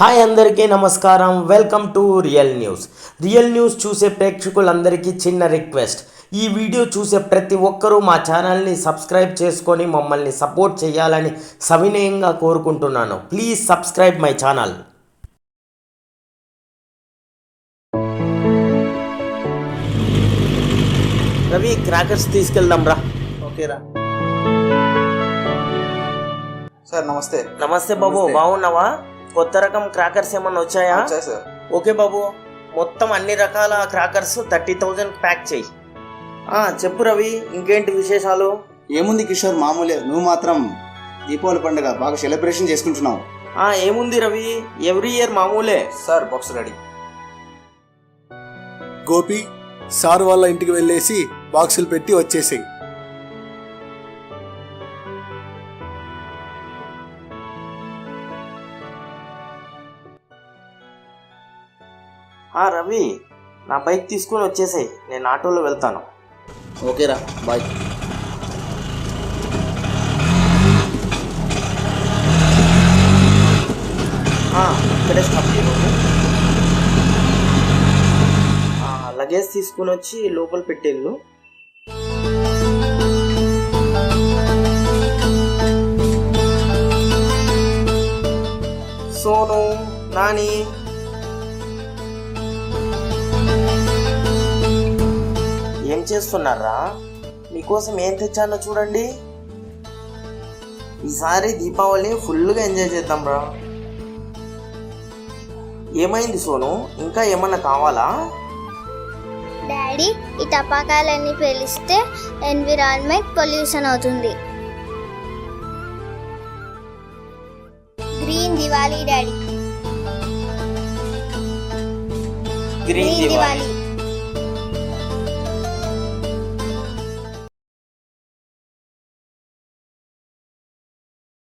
Hi అందరికీ నమస్కారం. Welcome to real news. Real news చూసే ప్రేక్షకులందరికీ చిన్న రిక్వెస్ట్. ఈ వీడియో చూసే ప్రతి ఒక్కరూ మా ఛానల్ని సబ్స్క్రైబ్ చేసుకొని మమ్మల్ని సపోర్ట్ చేయాలని సవినయంగా కోరుకుంటున్నాను. Please subscribe my channel. Ravi crackers తీసుకెళ్దాం రా. ఓకేరా సార్ నమస్తే. నమస్తే బాబు. బాగున్నావా? కొత్త రకం క్రాకర్స్ ఏమన్నా వచ్చాయా? వచ్చాయి సార్ ఓకే బాబు. మొత్తం అన్ని రకాల క్రాకర్స్ థర్టీ థౌజండ్ ప్యాక్ చేయి. ఆ, చెప్పు రవి ఇంకేంటి విశేషాలు? ఏముంది కిషోర్ మామూలే. నువ్వు మాత్రం దీపావళి పండుగ బాగా సెలబ్రేషన్ చేసుకుంటున్నావు. ఆ, ఏముంది రవి? ఎవ్రీ ఇయర్ మామూలే. Sir box ready Gopi sir వాళ్ళ ఇంటికి వెళ్ళేసి బాక్సులు పెట్టి వచ్చేసాయి. రవి నా బైక్ తీసుకుని వచ్చేసాయి నేను ఆటోలో వెళ్తాను. ఓకేరా బాయ్. ఇక్కడే స్టాప్ లగేజ్ తీసుకుని వచ్చి లోపల పెట్టేళ్ళు. సోను నాని చేస్తున్నారా? మీకోసం ఏం తెచ్చానో చూడండి. ఈసారి దీపావళి ఫుల్గా ఎంజాయ్ చేద్దాం రా. ఏమైంది సోను? ఇంకా ఏమన్నా కావాలా? డాడీ ఈ టపాకాయలన్నీ పేలిస్తే ఎన్విరాన్మెంట్ పొల్యూషన్ అవుతుంది. Green Diwali daddy. Green Diwali